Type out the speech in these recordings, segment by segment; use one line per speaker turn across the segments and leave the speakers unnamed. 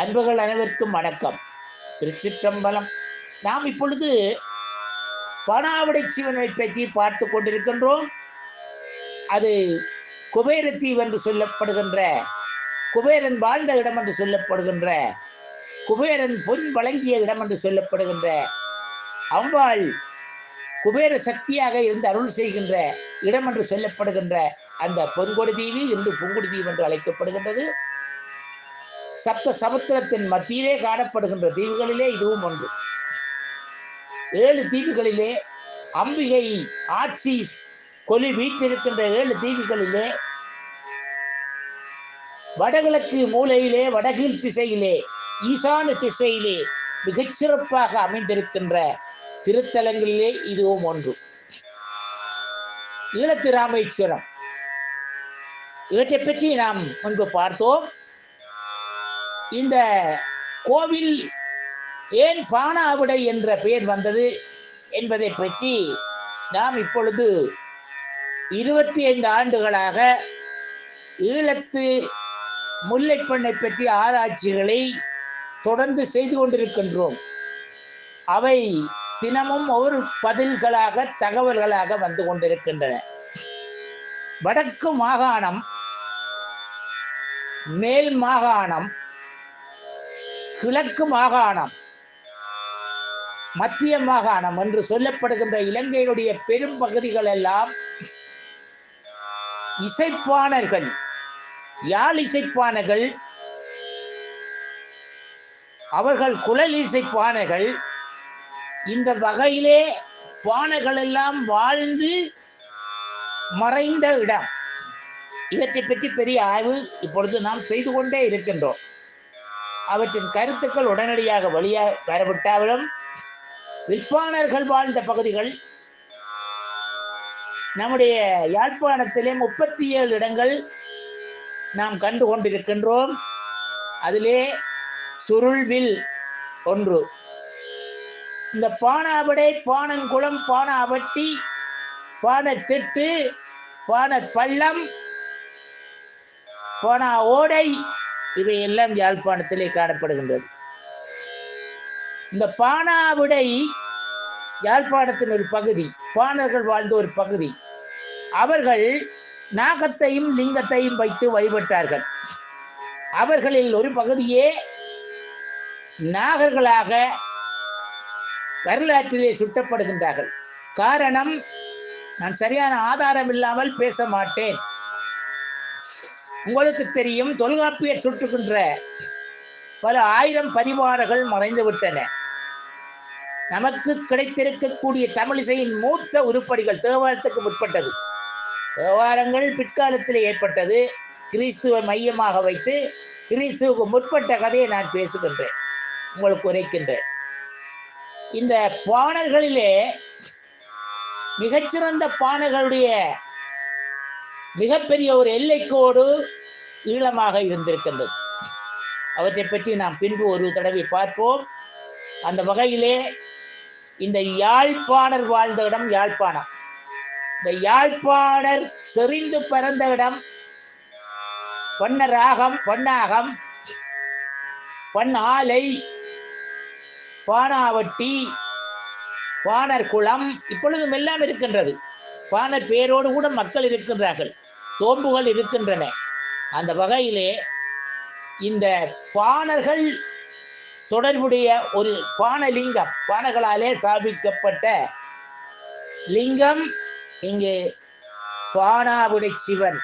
அன்புகள் அனைவருக்கும் வணக்கம். திருச்சிற்றம்பலம். நாம் இப்பொழுது பணாவடை சிவனை பற்றி பார்த்து கொண்டிருக்கின்றோம். அது குபேரத்தீவு என்று சொல்லப்படுகின்ற குபேரன் வாழ்ந்த இடம் என்று சொல்லப்படுகின்ற குபேரன் பொன் வழங்கிய இடம் என்று சொல்லப்படுகின்ற அம்பாள் குபேர சக்தியாக இருந்து அருள் செய்கின்ற இடம் என்று சொல்லப்படுகின்ற அந்த பொன்கொடி தீவு இன்று புங்குடி தீவு என்று அழைக்கப்படுகின்றது. சப்த சமுத்திரத்தின் மத்தியிலே காணப்படுகின்ற தீவுகளிலே இதுவும் ஒன்று. ஏழு தீவுகளிலே அம்பிகை ஆட்சி கொலி வீற்றிருக்கின்ற ஏழு தீவுகளிலே வடகிழக்கு மூலையிலே வடகில் திசையிலே ஈசான திசையிலே மிகச்சிறப்பாக அமைந்திருக்கின்ற திருத்தலங்களிலே இதுவும் ஒன்று. ஈழத்து ராமேஸ்வரம் இவற்றை பற்றி நாம் முன்பு பார்த்தோம். இந்த கோவில் ஏன் பானாவிடை என்ற பெயர் வந்தது என்பதை பற்றி நாம் இப்பொழுது இருபத்தி ஐந்து ஆண்டுகளாக ஈழத்து முல்லைப்பண்ணை பற்றிய ஆராய்ச்சிகளை தொடர்ந்து செய்து கொண்டிருக்கின்றோம். அவை தினமும் ஒரு பதில்களாக தகவல்களாக வந்து கொண்டிருக்கின்றன. வடக்கு மாகாணம் மேல் மாகாணம் கிழக்கு மாகாணம். மத்திய மாகாணம் என்று சொல்லப்படுகின்ற இலங்கையினுடைய பெரும் பகுதிகள் எல்லாம் இசைப்பாணர்கள் யாழ் இசைப்பானர்கள் அவர்கள் குழல் இசைப்பானர்கள் இந்த வகையிலே பானைகள் எல்லாம் வாழ்ந்து மறைந்த இடம். இவற்றை பற்றி பெரிய ஆய்வு இப்பொழுது நாம் செய்து கொண்டே இருக்கின்றோம். அவற்றின் கருத்துக்கள் உடனடியாக வெளியே வரவிட்டாலும் விற்பானர்கள் வாழ்ந்த பகுதிகள் நம்முடைய யாழ்ப்பாணத்திலே முப்பத்தி ஏழு இடங்கள் நாம் கண்டு கொண்டிருக்கின்றோம். அதிலே சுருள்வில் ஒன்று. இந்த பானாவடை பானங்குளம் பானாவட்டி பானத்திட்டு பான பள்ளம் பானா ஓடை இவையெல்லாம் யாழ்ப்பாணத்திலே காணப்படுகின்றது. இந்த பானாவிடை யாழ்ப்பாணத்தின் ஒரு பகுதி பாணர்கள் வாழ்ந்த ஒரு பகுதி. அவர்கள் நாகத்தையும் லிங்கத்தையும் வைத்து வழிபட்டார்கள். அவர்களில் ஒரு பகுதியே நாகர்களாக வரலாற்றிலே சுட்டப்படுகின்றார்கள். காரணம் நான் சரியான ஆதாரம் இல்லாமல் பேச மாட்டேன். உங்களுக்கு தெரியும் தொல்காப்பியர் சுட்டுகின்ற பல ஆயிரம் பரிமாறர்கள் மறைந்து விட்டன நமக்கு கிடைத்திருக்கக்கூடிய தமிழிசையின் மூத்த உருப்படிகள் தேவாரத்துக்கு முற்பட்டது. தேவாரங்கள் பிற்காலத்தில் ஏற்பட்டது. கிறிஸ்துவ மையமாக வைத்து கிறிஸ்துவுக்கு முற்பட்ட கதையை நான் பேசுகின்றேன். உங்களுக்கு உரைக்கின்றேன் இந்த பாணர்களிலே மிகச்சிறந்த பாணர்களுடைய மிகப்பெரிய ஒரு எல்லைக்கோடு ஈழமாக இருந்திருக்கின்றது. அவற்றை பற்றி நாம் பின்பு ஒரு தடவை பார்ப்போம். அந்த வகையிலே இந்த யாழ்ப்பாணர் வாழ்ந்த இடம் யாழ்ப்பாணம். இந்த யாழ்ப்பாணர் செறிந்து பறந்த இடம். பொன்னராகம் பொன்னாகம் பொன் ஆலை பானாவட்டி பாணர் குளம் இப்பொழுதும் எல்லாம் இருக்கின்றது. பாணர் பேரோடு கூட மக்கள் இருக்கின்றார்கள். தோம்புகள் இருக்கின்றன. அந்த வகையிலே இந்த பாணர்கள் தொடர்புடைய ஒரு பானலிங்கம் பானகளாலே ஸ்தாபிக்கப்பட்ட லிங்கம் இங்கு பானாவுடை சிவன்.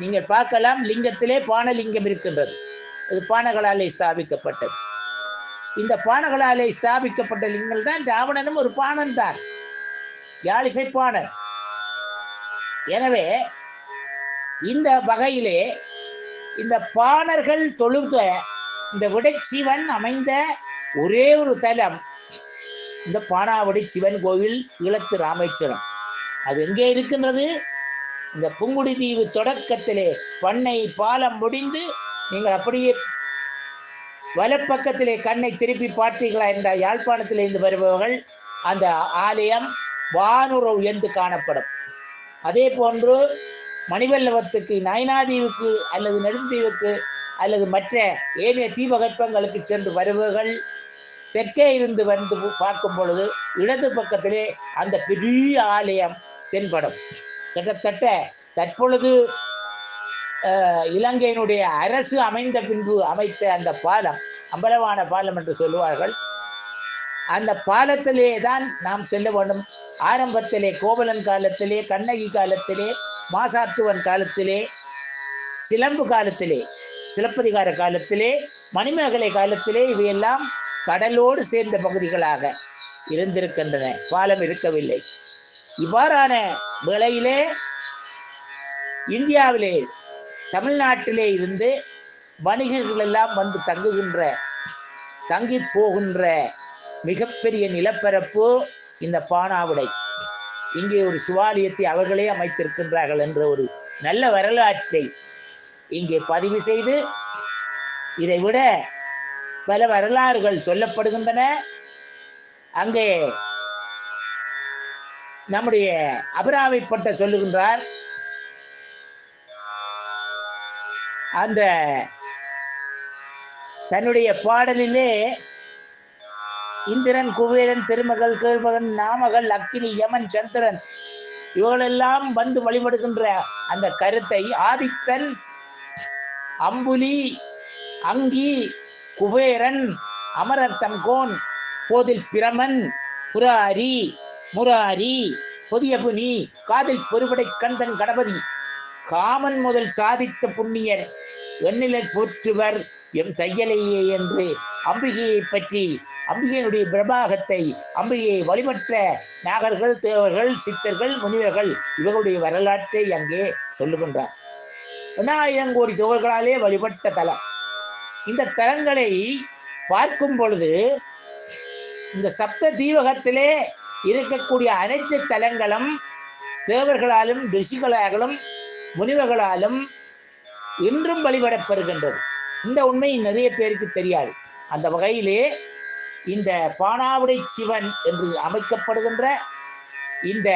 நீங்கள் பார்க்கலாம் லிங்கத்திலே பானலிங்கம் இருக்கின்றது. இது பானகளாலே ஸ்தாபிக்கப்பட்டது. இந்த பானகளாலே ஸ்தாபிக்கப்பட்ட லிங்கம் தான் ராவணனும் ஒரு பாணன் தான். யாழிசை பாணன். எனவே இந்த வகையிலே இந்த பாணர்கள் தொழுத இந்த விடைச்சிவன் அமைந்த ஒரே ஒரு தலம் இந்த பானாவடி சிவன் கோவில் இலத்து ராமேஸ்வரம். அது எங்கே இருக்கின்றது? இந்த புங்குடி தீவு தொடக்கத்திலே பண்ணை பாலம் முடிந்து நீங்கள் அப்படியே வலப்பக்கத்திலே கண்ணை திருப்பி பார்த்தீர்களா என்ற யாழ்ப்பாணத்திலே இருந்து வருபவர்கள் அந்த ஆலயம் வானுறவு என்று காணப்படும். அதே போன்று மணிவல்லவத்துக்கு நயனாதீவுக்கு அல்லது நெடுந்தீவுக்கு அல்லது மற்ற ஏனைய தீபகற்பங்களுக்கு சென்று வருபவர்கள் தெற்கே இருந்து வந்து பார்க்கும் பொழுது இடது பக்கத்திலே அந்த பெரிய ஆலயம் தென்படும். கிட்டத்தட்ட தற்பொழுது இலங்கையினுடைய அரசு அமைந்த பின்பு அமைத்த அந்த பாலம் அம்பலவான பாலம் என்று சொல்லுவார்கள். அந்த பாலத்திலே தான் நாம் செல்ல வேண்டும். ஆரம்பத்திலே கோவலன் காலத்திலே கண்ணகி காலத்திலே மாசாத்துவன் காலத்திலே சிலம்பு காலத்திலே சிலப்பதிகார காலத்திலே மணிமேகலை காலத்திலே இவையெல்லாம் கடலோடு சேர்ந்த பகுதிகளாக இருந்திருக்கின்றன. பாலம் இருக்கவில்லை. இவ்வாறான வேளையிலே இந்தியாவிலே தமிழ்நாட்டிலே இருந்து வணிகர்கள் எல்லாம் வந்து தங்குகின்ற தங்கி போகின்ற மிகப்பெரிய நிலப்பரப்பு இந்த பானாவிடை. இங்கே ஒரு சிவாலயத்தை அவர்களே அமைத்திருக்கின்றார்கள் என்ற ஒரு நல்ல வரலாற்றை இங்கே பதிவு செய்து இதை விட பல வரலாறுகள் சொல்லப்படுகின்றன. அங்கே நம்முடைய அபராவைப்பட்ட சொல்லுகின்றார். அந்த தன்னுடைய பாடலிலே இந்திரன் குபேரன் திருமகள் கேழ்மகன் நாமகள் அக்னி யமன் சந்திரன் இவர்களெல்லாம் வந்து வழிபடுகின்ற அந்த கருத்தை ஆதித்தன் அம்புலி அங்கி குபேரன் அமரர் தங்கோன் போதில் பிரமன் புராரி முராரி பொதியபுனி காதில் பொறுபடை கந்தன் கணபதி காமன் முதல் சாதித்த புண்ணியர் எண்ணிலர் போற்றுவர் எம் தையலையே என்று அம்பிகையை பற்றி அம்பிகையினுடைய பிரபாகத்தை அம்பிகையை வழிபட்ட நாகர்கள் தேவர்கள் சித்தர்கள் முனிவர்கள் இவர்களுடைய வரலாற்றை அங்கே சொல்லுகின்றார். எண்ணாயிரம் கோடி தேவர்களாலே வழிபட்ட தலம். இந்த தலங்களை பார்க்கும் பொழுது இந்த சப்த தீவகத்திலே இருக்கக்கூடிய அனைத்து தலங்களும் தேவர்களாலும் ரிஷிகளாலும் முனிவர்களாலும் இன்றும் வழிபடப்பெறுகின்றது இந்த உண்மை நிறைய பேருக்கு தெரியாது. அந்த வகையிலே இந்த பானாவிடை சிவன் என்று அமைக்கப்படுகின்ற இந்த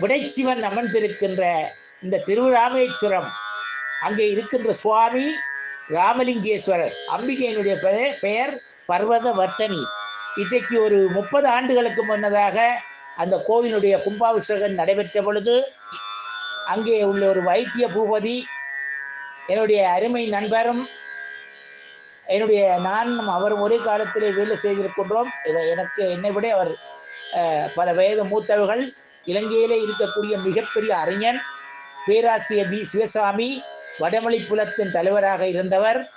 விடைச்சிவன் அமர்ந்திருக்கின்ற இந்த திருவிராமேஸ்வரம் அங்கே இருக்கின்ற சுவாமி ராமலிங்கேஸ்வரர். அம்பிகையினுடைய பெயர் பெயர் பர்வத வர்த்தனி இன்றைக்கு ஒரு முப்பது ஆண்டுகளுக்கு முன்னதாக அந்த கோவிலுடைய கும்பாபிஷேகம் நடைபெற்ற பொழுது அங்கே உள்ள ஒரு வைத்திய பூபதி என்னுடைய அருமை நண்பரும் என்னுடைய நானும் அவரும் ஒரே காலத்திலே வேலை செய்திருக்கின்றோம். இவ- எனக்கு என்னை விட அவர் பல வயது மூத்தவர்கள் இலங்கையிலே இருக்கக்கூடிய மிகப்பெரிய அறிஞன் பேராசிரியர் பி. சிவசாமி வடமொழி புலத்தின் தலைவராக இருந்தவர்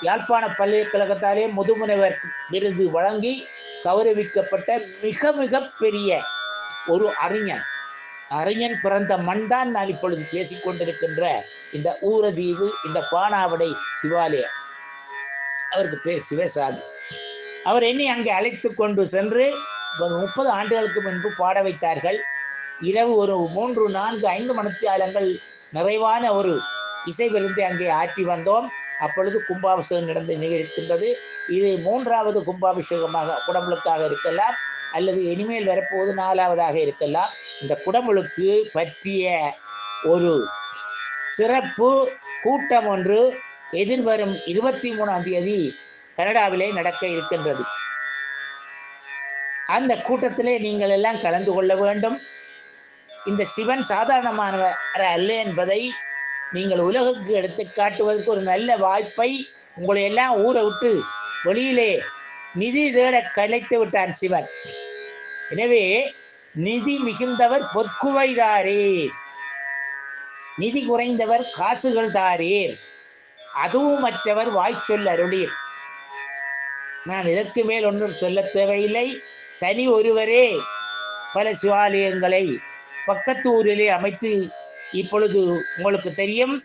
யாழ்ப்பாண பல்கலைக்கழகத்தாலே முதுமுனைவர் விருது வழங்கி கௌரவிக்கப்பட்ட மிக மிக பெரிய ஒரு அறிஞன் அறிஞன் பிறந்த மண் தான் நான் இப்பொழுது பேசிக் கொண்டிருக்கின்ற இந்த ஊரதீவு இந்த பானாவடை சிவாலயம். அவருக்கு பேர் சிவசாமி. அவர் என்னை அங்கே அழைத்து கொண்டு சென்று ஒரு முப்பது ஆண்டுகளுக்கு முன்பு பாட வைத்தார்கள். இரவு ஒரு மூன்று நான்கு ஐந்து மணித்தியாலங்கள் நிறைவான ஒரு இசை விருந்தை அங்கே ஆற்றி வந்தோம். அப்பொழுது கும்பாபிஷேகம் நடந்து நிகழ்கின்றது. இது மூன்றாவது கும்பாபிஷேகமாக குடமுழுக்காக இருக்கலாம் அல்லது இனிமேல் வரப்போவது நாலாவதாக இருக்கலாம். இந்த குடமுழுக்கு பற்றிய ஒரு சிறப்பு கூட்டம் ஒன்று எதிர்வரும் இருபத்தி மூணாம் தேதி கனடாவிலே நடக்க இருக்கின்றது. அந்த கூட்டத்திலே நீங்கள் எல்லாம் கலந்து கொள்ள வேண்டும். இந்த சிவன் சாதாரணமானவர் அல்ல என்பதை நீங்கள் உலகுக்கு எடுத்து காட்டுவதற்கு ஒரு நல்ல வாய்ப்பை உங்களை எல்லாம் ஊரை விட்டு வெளியிலே நிதி தேட கலைத்து விட்டான் சிவன். எனவே நிதி மிகுந்தவர் பொற்குவை தாரீர் நிதி குறைந்தவர் காசுகள் தாரீர் அதுவும் மற்றவர் வாய் சொல் அருளீர். நான் இதற்கு மேல் ஒன்றும் சொல்ல தேவையில்லை. தனி ஒருவரே பல சிவாலயங்களை பக்கத்து ஊரிலே அமைத்து இப்பொழுது உங்களுக்கு தெரியும்.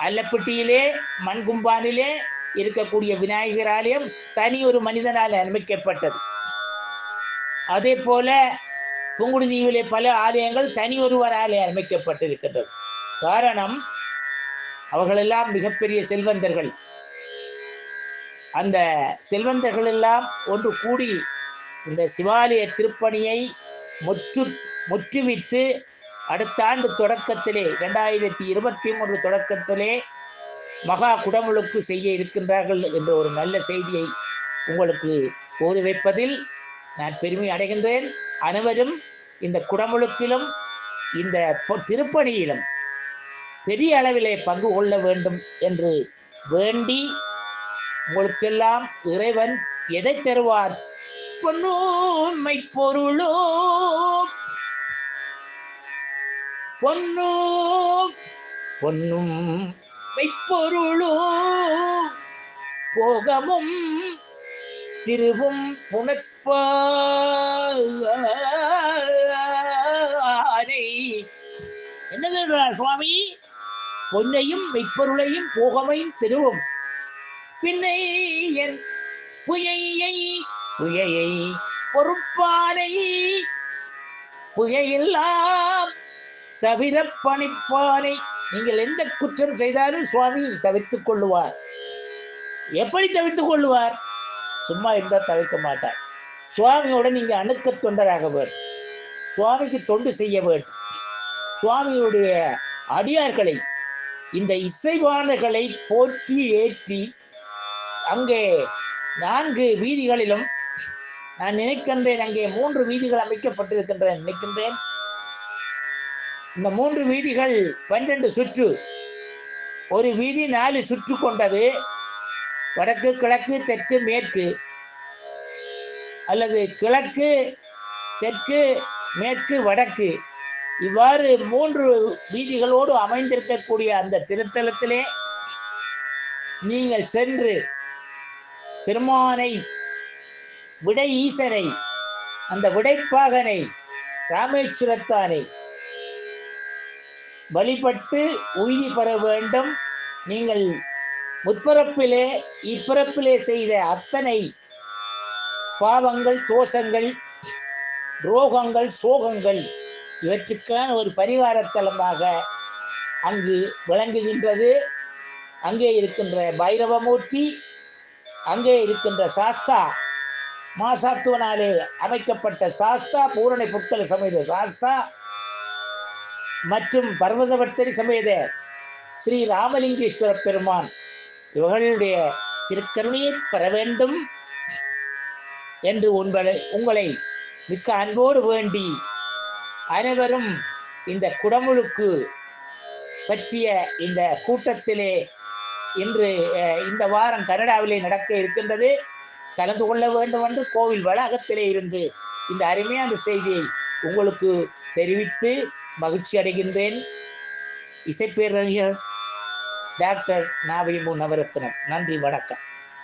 அல்லப்பட்டியிலே மண்கும்பானிலே இருக்கக்கூடிய விநாயகர் ஆலயம் தனி ஒரு மனிதனால் அமைக்கப்பட்டது. அதே போல புங்குடுதீவிலே பல ஆலயங்கள் தனி ஒருவராலே அமைக்கப்பட்டிருக்கின்றது. காரணம் அவர்களெல்லாம் மிகப்பெரிய செல்வந்தர்கள். அந்த செல்வந்தர்கள் எல்லாம் ஒன்று கூடி இந்த சிவாலய திருப்பணியை முற்று முற்றுவித்து அடுத்த ஆண்டு தொடக்கத்திலே ரெண்டாயிரத்தி இருபத்தி மூன்று தொடக்கத்திலே மகா குடமுழுக்கு செய்ய இருக்கின்றார்கள் என்ற ஒரு நல்ல செய்தியை உங்களுக்கு கூறி வைப்பதில் நான் பெருமை அடைகின்றேன். அனைவரும் இந்த குடமுழுக்கிலும் இந்த திருப்பணியிலும் பெரிய அளவிலே பங்கு கொள்ள வேண்டும் என்று வேண்டி உங்களுக்கெல்லாம் இறைவன் எதை தருவார்? பொன்னூமை பொருளோ பொன்னும் பொன்னும் மெய்ப்பொருளோ போகமும் திருவும் புனப்பானை. என்ன சொல்றார் சுவாமி? பொன்னையும் மெய்ப்பொருளையும் போகமையும் திருவும் பின்னை என் புயையை புயையை பொறுப்பானை புயையெல்லாம் தவிர பணிப்பானை. நீங்கள் எந்த குற்றம் செய்தாலும் சுவாமி தவிர்த்துக் கொள்ளுவார். எப்படி தவிர்த்துக் கொள்ளுவார்? சும்மா இருந்தால் தவிர்க்க மாட்டார். சுவாமியோட நீங்கள் அணுக்க தொண்டராக வேண்டும். சுவாமிக்கு தொண்டு செய்ய வேண்டும். சுவாமியுடைய அடியார்களை இந்த இசைவாணர்களை போற்றி ஏற்றி அங்கே நான்கு வீதிகளிலும் நான் நினைக்கின்றேன் அங்கே மூன்று வீதிகள் அமைக்கப்பட்டிருக்கின்றன. நினைக்கின்றேன். இந்த மூன்று வீதிகள் பன்னிரண்டு சுற்று. ஒரு வீதி நாலு சுற்று கொண்டது. வடக்கு கிழக்கு தெற்கு மேற்கு அல்லது கிழக்கு தெற்கு மேற்கு வடக்கு. இவ்வாறு மூன்று வீதிகளோடு அமைந்திருக்கக்கூடிய அந்த திருத்தலத்திலே நீங்கள் சென்று பெருமானை விடை ஈசனை அந்த விடைப்பாகனை ராமேஸ்வரத்தானை வழிபட்டு உய்தி பெற வேண்டும். நீங்கள் முற்பிறப்பிலே இப்பிறப்பிலே செய்த அத்தனை பாவங்கள் தோஷங்கள் ரோகங்கள் சோகங்கள் இவற்றுக்கான ஒரு பரிவாரத்தலமாக அங்கு விளங்குகின்றது. அங்கே இருக்கின்ற பைரவமூர்த்தி அங்கே இருக்கின்ற சாஸ்தா மாசாத்துவனாலே அமைக்கப்பட்ட சாஸ்தா பூரணை புட்கல சமேத சாஸ்தா மற்றும் பர்வதவர்த்தரி சமேத ஸ்ரீ ராமலிங்கேஸ்வர பெருமான் இவர்களுடைய திருக்கருணையை பெற வேண்டும் என்று உங்களை உங்களை மிக்க அன்போடு வேண்டி அனைவரும் இந்த குடமுழுக்கு பற்றிய இந்த கூட்டத்திலே இன்று இந்த வாரம் கனடாவிலே நடக்க இருக்கின்றது. கலந்து கொள்ள வேண்டும் என்று கோவில் வளாகத்திலே இருந்து இந்த அருமையான செய்தியை உங்களுக்கு தெரிவித்து மகிழ்ச்சி அடைகின்றேன். இசைப்பேரறிஞர் டாக்டர் நாவிமு நவரத்னம். நன்றி வணக்கம்.